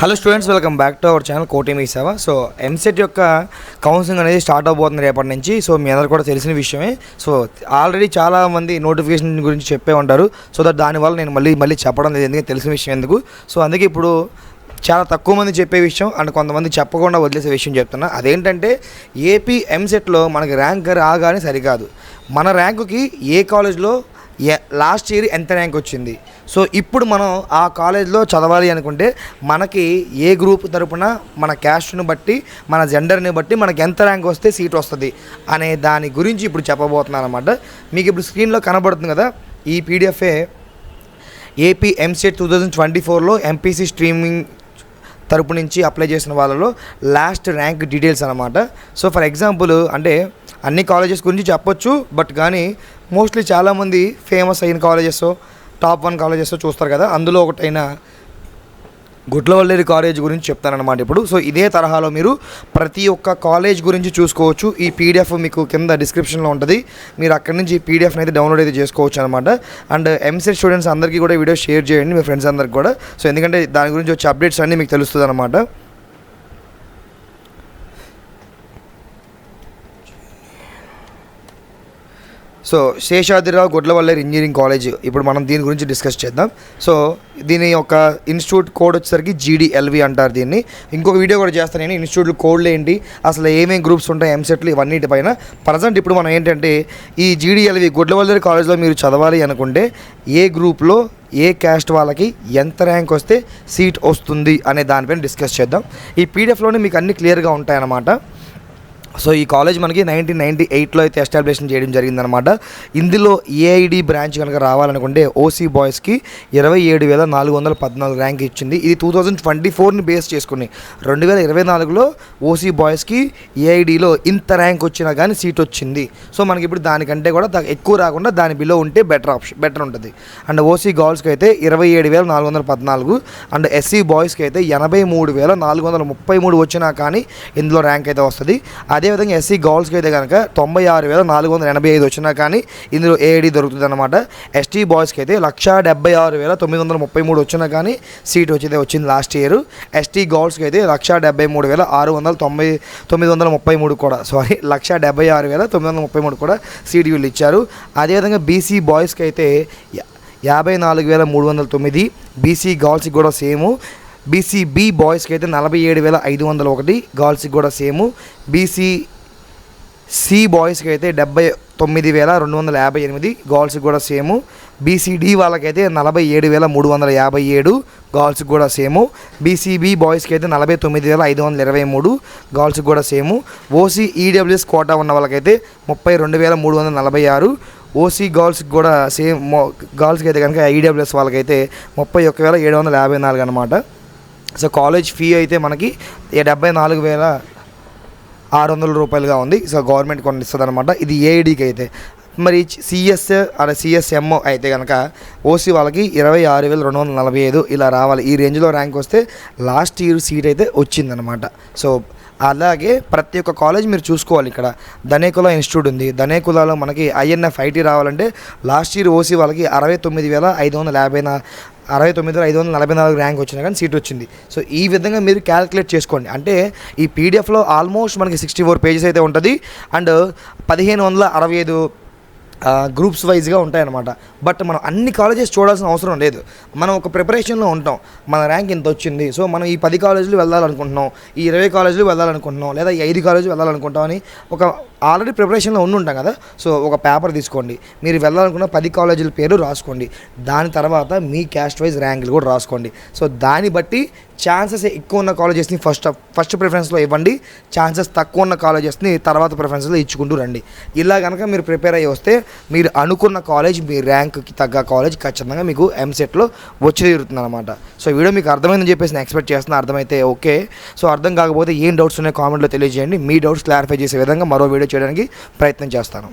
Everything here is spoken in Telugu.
Hello students welcome back to our channel కోటి మీ సో ఎంసెట్ యొక్క కౌన్సిలింగ్ అనేది స్టార్ట్ అవబోతుంది రేపటి నుంచి. సో మీ అందరు కూడా తెలిసిన విషయమే. సో ఆల్రెడీ చాలామంది నోటిఫికేషన్ గురించి చెప్పే ఉంటారు. సో దట్ దానివల్ల నేను మళ్ళీ మళ్ళీ చెప్పడం లేదు. ఎందుకంటే తెలిసిన విషయం ఎందుకు? సో అందుకే ఇప్పుడు చాలా తక్కువ మంది చెప్పే విషయం అండ్ కొంతమంది చెప్పకుండా వదిలేసే విషయం చెప్తున్నా. అదేంటంటే ఏపీ ఎంసెట్లో మనకి ర్యాంక్ రాగానే సరికాదు. మన ర్యాంకుకి ఏ కాలేజ్లో లాస్ట్ ఇయర్ ఎంత ర్యాంక్ వచ్చింది? సో ఇప్పుడు మనం ఆ కాలేజ్లో చదవాలి అనుకుంటే మనకి ఏ గ్రూప్ తరపున మన క్యాస్ట్ను బట్టి మన జెండర్ని బట్టి మనకి ఎంత ర్యాంక్ వస్తే సీట్ వస్తుంది అనే దాని గురించి ఇప్పుడు చెప్పబోతున్నాను అనమాట మీకు ఇప్పుడు స్క్రీన్లో కనబడుతుంది కదా ఈ పీడిఎఫ్ఏ AP EAMCET two thousand twenty ఫోర్లో ఎంపీసీ స్ట్రీమింగ్ తరపు నుంచి అప్లై చేసిన వాళ్ళలో లాస్ట్ ర్యాంక్ డీటెయిల్స్ అనమాట సో ఫర్ ఎగ్జాంపుల్ అంటే అన్ని కాలేజెస్ గురించి చెప్పొచ్చు బట్ కానీ మోస్ట్లీ చాలామంది ఫేమస్ అయిన కాలేజెస్ టాప్ వన్ కాలేజెస్ చూస్తారు కదా అందులో ఒకటైన గుడ్లవల్లేరు కాలేజ్ గురించి చెప్తానమాట ఇప్పుడు. సో ఇదే తరహాలో మీరు ప్రతి ఒక్క కాలేజ్ గురించి చూసుకోవచ్చు. ఈ పీడిఎఫ్ మీకు కింద డిస్క్రిప్షన్లో ఉంటుంది. మీరు అక్కడి నుంచి పీడిఎఫ్ని అయితే డౌన్లోడ్ అయితే చేసుకోవచ్చు అనమాట అండ్ ఎంసెట్ స్టూడెంట్స్ అందరికీ కూడా వీడియో షేర్ చేయండి మీ ఫ్రెండ్స్ అందరికి కూడా. సో ఎందుకంటే దాని గురించి వచ్చే అప్డేట్స్ అన్నీ మీకు తెలుస్తుంది అనమాట so Seshadrirao Gudlavalleru engineering college ఇప్పుడు మనం దీని గురించి డిస్కస్ చేద్దాం. సో దీని యొక్క ఇన్స్టిట్యూట్ కోడ్ వచ్చేసరికి జీడీఎల్వి అంటారు దీన్ని. ఇంకొక వీడియో కూడా చేస్తాను నేను ఇన్స్టిట్యూట్ కోడ్లు ఏంటి అసలు ఏమేమి గ్రూప్స్ ఉంటాయి ఎంసెట్లు ఇవన్నిటిపైన ప్రజెంట్ ఇప్పుడు మనం ఏంటంటే ఈ జీడీఎల్వి గొడ్లవల్లేరు కాలేజ్లో మీరు చదవాలి అనుకుంటే ఏ గ్రూప్లో ఏ క్యాస్ట్ వాళ్ళకి ఎంత ర్యాంక్ వస్తే సీట్ వస్తుంది అనే దానిపైన డిస్కస్ చేద్దాం. ఈ పీడిఎఫ్లోనే మీకు అన్ని క్లియర్గా ఉంటాయన్నమాట. సో ఈ కాలేజ్ మనకి నైన్టీన్ నైన్టీ ఎయిట్లో అయితే ఎస్టాబ్లిషన్ చేయడం జరిగిందనమాట ఇందులో ఏఐడి బ్రాంచ్ కనుక రావాలనుకుంటే ఓసీ బాయ్స్కి ఇరవై ఏడు వేల నాలుగు వందల పద్నాలుగు ర్యాంక్ ఇచ్చింది. ఇది టూ థౌజండ్ ట్వంటీ ఫోర్ని బేస్ చేసుకుని రెండు వేల ఇరవై నాలుగులో ఓసీ బాయ్స్కి ఏఐడిలో ఇంత ర్యాంక్ వచ్చినా కానీ సీట్ వచ్చింది. సో మనకి ఇప్పుడు దానికంటే కూడా ఎక్కువ రాకుండా దాని బిలో ఉంటే బెటర్ ఆప్షన్ బెటర్ ఉంటుంది. అండ్ ఓసీ గర్ల్స్కి అయితే ఇరవై ఏడు వేల నాలుగు వందల పద్నాలుగు అండ్ ఎస్సీ బాయ్స్కి అయితే ఎనభై మూడు వేల నాలుగు వందల ముప్పై మూడు వచ్చినా కానీ ఇందులో ర్యాంక్ అయితే వస్తుంది. అదేవిధంగా ఎస్సీ గర్ల్స్కి అయితే కనుక తొంభై ఆరు వేల నాలుగు వందల ఎనభై ఐదు వచ్చినా కానీ ఇందులో ఏఐడి దొరుకుతుంది అనమాట ఎస్టీ బాయ్స్కి అయితే లక్ష డెబ్బై ఆరు వేల తొమ్మిది వందల ముప్పై మూడు వచ్చినా కానీ సీట్ వచ్చేది వచ్చింది లాస్ట్ ఇయర్ ఎస్టీ గర్ల్స్కి అయితే లక్ష డెబ్బై మూడు వేల ఆరు వందల తొంభై తొమ్మిది వందల ముప్పై మూడు కూడా సారీ లక్ష డెబ్బై ఆరు వేల తొమ్మిది వందల ముప్పై మూడు కూడా సీట్ వీళ్ళు ఇచ్చారు. అదేవిధంగా బీసీ బాయ్స్కి అయితే యాభై నాలుగు వేల మూడు వందల తొమ్మిది బీసీ గర్ల్స్కి కూడా సేము బీసీబీ బాయ్స్కి అయితే నలభై ఏడు వేల ఐదు వందల ఒకటి గర్ల్స్కి కూడా సేము. బీసీ సి బాయ్స్కి అయితే డెబ్బై తొమ్మిది వేల రెండు వందల యాభై ఎనిమిది గర్ల్స్కి కూడా సేము. బీసీడీ వాళ్ళకైతే నలభై ఏడు వేల మూడు వందల యాభై ఏడు గర్ల్స్కి కూడా సేము. బీసీబీ బాయ్స్కి అయితే నలభై తొమ్మిది వేల ఐదు వందల ఇరవై మూడు గర్ల్స్కి కూడా సేము. ఓసీ ఈడబ్ల్యూఎస్ కోటా ఉన్న వాళ్ళకైతే ముప్పై రెండు వేల మూడు వందల నలభై ఆరు ఓసీ గర్ల్స్కి కూడా సేమ్ గర్ల్స్కి అయితే కనుక ఈడబ్ల్యూఎస్ వాళ్ళకైతే ముప్పై ఒక్క వేల ఏడు వందల యాభై నాలుగు అనమాట సో కాలేజ్ ఫీ అయితే మనకి డెబ్బై నాలుగు వేల ఆరు వందల రూపాయలుగా ఉంది. సో గవర్నమెంట్ కొన్ని ఇస్తుంది అనమాట ఇది ఏఐడికి అయితే. మరి సిఎస్ అదే సిఎస్ఎం అయితే కనుక ఓసీ వాళ్ళకి ఇరవై ఆరు వేల రెండు వందల నలభై ఐదు ఇలా రావాలి. ఈ రేంజ్లో ర్యాంక్ వస్తే లాస్ట్ ఇయర్ సీట్ అయితే వచ్చిందనమాట సో అలాగే ప్రతి ఒక్క కాలేజ్ మీరు చూసుకోవాలి ఇక్కడ. ధనేకుల ఇన్స్టిట్యూట్ ఉంది. ధనేకులలో మనకి ఐఎన్ఎఫ్ ఐటీ రావాలంటే లాస్ట్ ఇయర్ ఓసీ వాళ్ళకి అరవై తొమ్మిది వేల ఐదు వందల యాభై అరవై తొమ్మిది ఐదు వందల నలభై నాలుగు ర్యాంక్ వచ్చినా కానీ సీట్ వచ్చింది. సో ఈ విధంగా మీరు క్యాలిక్యులేట్ చేసుకోండి. అంటే ఈ పీడిఎఫ్లో ఆల్మోస్ట్ మనకి సిక్స్టీ ఫోర్ పేజెస్ అయితే ఉంటుంది. అండ్ పదిహేను వందల అరవై ఐదు గ్రూప్స్ వైజ్గా ఉంటాయన్నమాట. బట్ మనం అన్ని కాలేజెస్ చూడాల్సిన అవసరం లేదు. మనం ఒక ప్రిపరేషన్లో ఉంటాం. మన ర్యాంక్ ఇంత వచ్చింది. సో మనం ఈ పది కాలేజీలు వెళ్ళాలనుకుంటున్నాం ఈ ఇరవై కాలేజీలు వెళ్ళాలనుకుంటున్నాం లేదా ఈ ఐదు కాలేజీలు వెళ్ళాలనుకుంటాం అని ఒక ఆల్రెడీ ప్రిపరేషన్లో ఉండి ఉంటాం కదా. సో ఒక పేపర్ తీసుకోండి. మీరు వెళ్ళాలనుకున్న పది కాలేజీల పేరు రాసుకోండి. దాని తర్వాత మీ క్యాస్ట్ వైజ్ ర్యాంకులు కూడా రాసుకోండి. సో దాన్ని బట్టి ఛాన్సెస్ ఎక్కువ ఉన్న కాలేజెస్ని ఫస్ట్ ఫస్ట్ ప్రిఫరెన్స్లో ఇవ్వండి. ఛాన్సెస్ తక్కువ ఉన్న కాలేజెస్ని తర్వాత ప్రిఫరెన్స్లో ఇచ్చుకుంటూ రండి. ఇలా కనుక మీరు ప్రిపేర్ అయ్యి వస్తే మీరు అనుకున్న కాలేజ్ మీ ర్యాంక్కి తగ్గ కాలేజ్ ఖచ్చితంగా మీకు ఎంసెట్లో వచ్చి తీరుతుంది అనమాట సో వీడియో మీకు అర్థమైందని చెప్పేసి నేను ఎక్స్పెక్ట్ చేస్తున్నా. అర్థమైతే ఓకే. సో అర్థం కాకపోతే ఏం డౌట్స్ ఉన్నాయో కామెంట్లో తెలియజేయండి. మీ డౌట్స్ క్లారిఫై చేసే విధంగా మరో వీడియో చేయడానికి ప్రయత్నం చేస్తాను.